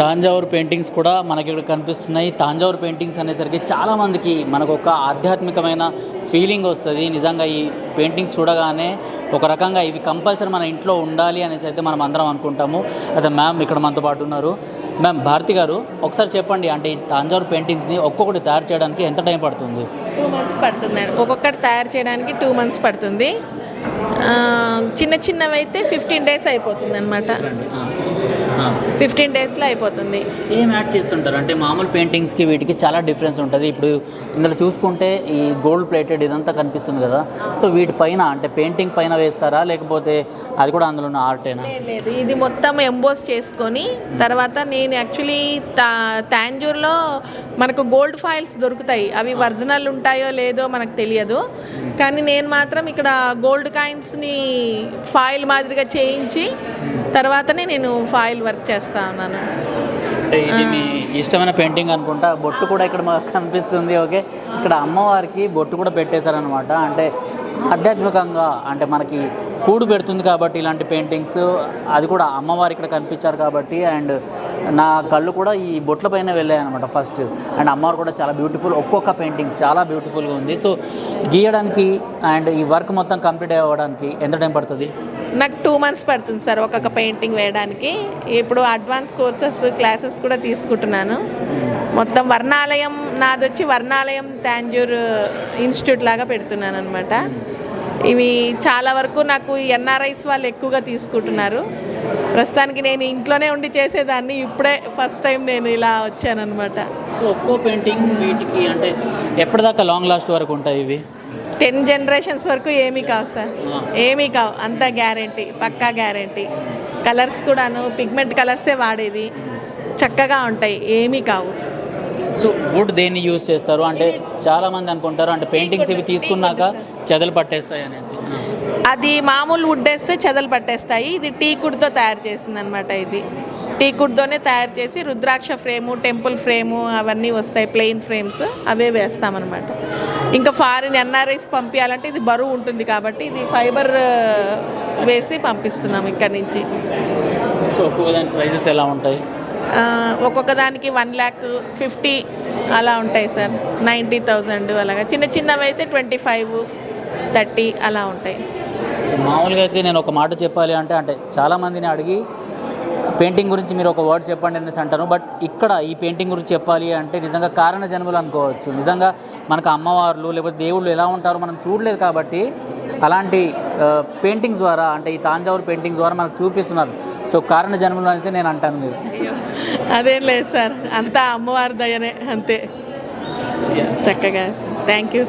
Thanjavur paintings కూడా మనకి ఇక్కడ కనిపిస్తున్నాయి. తాంజావూరు పెయింటింగ్స్ అనేసరికి చాలామందికి మనకు ఒక ఆధ్యాత్మికమైన ఫీలింగ్ వస్తుంది. నిజంగా ఈ పెయింటింగ్స్ చూడగానే ఒక రకంగా ఇవి కంపల్సరీ మన ఇంట్లో ఉండాలి అనేసి అయితే మనం అందరం అనుకుంటాము. అయితే మ్యామ్ ఇక్కడ మనతో పాటు ఉన్నారు. మ్యామ్ భారతి గారు ఒకసారి చెప్పండి అంటే ఈ తాంజావూరు పెయింటింగ్స్ని ఒక్కొక్కటి తయారు చేయడానికి ఎంత టైం పడుతుంది? టూ మంత్స్ పడుతుంది ఒక్కొక్కటి తయారు చేయడానికి టూ మంత్స్ పడుతుంది. చిన్న చిన్నవి అయితే ఫిఫ్టీన్ డేస్ అయిపోతుంది అనమాట ఫిఫ్టీన్ డేస్లో అయిపోతుంది. ఏం యాడ్ చేస్తుంటారు? అంటే మామూలు పెయింటింగ్స్కి వీటికి చాలా డిఫరెన్స్ ఉంటుంది. ఇప్పుడు ఇందులో చూసుకుంటే ఈ గోల్డ్ ప్లేటెడ్ ఇదంతా కనిపిస్తుంది కదా. సో వీటిపైన అంటే పెయింటింగ్ పైన వేస్తారా? లేకపోతే అది కూడా అందులో ఉన్న ఆర్టేనా లేదు, లేదు. ఇది మొత్తం ఎంబోస్ చేసుకొని తర్వాత నేను యాక్చువల్లీ తా తాంజూర్లో మనకు గోల్డ్ ఫైల్స్ దొరుకుతాయి. అవి ఒరిజినల్ ఉంటాయో లేదో మనకు తెలియదు. కానీ నేను మాత్రం ఇక్కడ గోల్డ్ కాయిన్స్ని ఫాయిల్ మాదిరిగా చేయించి తర్వాతనే నేను ఫాయిల్ వర్క్ చేస్తా ఉన్నాను. అంటే ఇది మీ ఇష్టమైన పెయింటింగ్ అనుకుంటా. బొట్టు కూడా ఇక్కడ మాకు కనిపిస్తుంది ఓకే? ఇక్కడ అమ్మవారికి బొట్టు కూడా పెట్టేశారనమాట అంటే ఆధ్యాత్మికంగా అంటే మనకి కూడు పెడుతుంది కాబట్టి ఇలాంటి పెయింటింగ్స్ అది కూడా అమ్మవారు ఇక్కడ కనిపించారు కాబట్టి అండ్ నా కళ్ళు కూడా ఈ బొట్ల పైన వెళ్ళాయి అనమాట ఫస్ట్. అండ్ అమ్మవారు కూడా చాలా బ్యూటిఫుల్ ఒక్కొక్క పెయింటింగ్ చాలా బ్యూటిఫుల్గా ఉంది. సో గీయడానికి అండ్ ఈ వర్క్ మొత్తం కంప్లీట్ అవ్వడానికి ఎంత టైం పడుతుంది? నాకు టూ మంత్స్ పడుతుంది సార్ ఒక్కొక్క పెయింటింగ్ వేయడానికి. ఇప్పుడు అడ్వాన్స్ కోర్సెస్ క్లాసెస్ కూడా తీసుకుంటున్నాను. మొత్తం వర్ణాలయం నాది వచ్చి వర్ణాలయం తాంజూర్ ఇన్స్టిట్యూట్ లాగా పెడుతున్నాను అనమాట ఇవి చాలా వరకు నాకు ఎన్ఆర్ఐస్ వాళ్ళు ఎక్కువగా తీసుకుంటున్నారు. ప్రస్తుతానికి నేను ఇంట్లోనే ఉండి చేసేదాన్ని ఇప్పుడే ఫస్ట్ టైం నేను ఇలా వచ్చానమాట సో ఒక్కో పెయింటింగ్ వీటికి అంటే ఎప్పటిదాకా లాంగ్ లాస్ట్ వరకు ఉంటాయి ఇవి? టెన్ జనరేషన్స్ వరకు ఏమీ కావు సార్. ఏమీ కావు. అంత గ్యారంటీ పక్కా గ్యారంటీ. కలర్స్ కూడాను పిగ్మెంట్ కలర్సే వాడేది. చక్కగా ఉంటాయి. ఏమీ కావు. సో వుడ్ దేన్ని యూజ్ చేస్తారు? అంటే చాలా మంది అనుకుంటారు అంటే పెయింటింగ్స్ ఇవి తీసుకున్నాక చెదలు పట్టేస్తాయి అనేసి. అది మామూలు వుడ్ వేస్తే చెదలు పట్టేస్తాయి. ఇది టీ కుడ్తో తయారు చేసింది అనమాట ఇది. టీ కుడ్తోనే తయారు చేసి రుద్రాక్ష ఫ్రేము టెంపుల్ ఫ్రేము అవన్నీ వస్తాయి ప్లెయిన్ ఫ్రేమ్స్. అవే వేస్తామన్నమాట. ఇంకా ఫారిన్ ఎన్ఆర్ఐస్ పంపించాలంటే ఇది బరువు ఉంటుంది కాబట్టి ఇది ఫైబర్ వేసి పంపిస్తున్నాం ఇక్కడ నుంచి. సో ఒక్కొక్క దాని ప్రైజెస్ ఎలా ఉంటాయి? ఒక్కొక్క దానికి వన్ ల్యాక్ ఫిఫ్టీ అలా ఉంటాయి సార్. నైంటీ థౌజండ్ అలాగా. చిన్న చిన్నవి అయితే ట్వంటీ ఫైవ్ థర్టీ అలా ఉంటాయి. సో మామూలుగా అయితే నేను ఒక మాట చెప్పాలి అంటే అంటే చాలా మందిని అడిగి పెయింటింగ్ గురించి మీరు ఒక వర్డ్ చెప్పండి అనేసి అంటాను. బట్ ఇక్కడ ఈ పెయింటింగ్ గురించి చెప్పాలి అంటే నిజంగా కారణ జన్మలు అనుకోవచ్చు. నిజంగా మనకు అమ్మవార్లు లేకపోతే దేవుళ్ళు ఎలా ఉంటారో మనం చూడలేదు కాబట్టి అలాంటి పెయింటింగ్స్ ద్వారా అంటే ఈ తాంజావూరు పెయింటింగ్స్ ద్వారా మనకు చూపిస్తున్నారు. సో కారణ జన్మలు అనేసి నేను అంటాను మీరు. అదేం లేదు సార్. అంతా అమ్మవారి దయనే అంతే. చక్కగా థ్యాంక్ యూ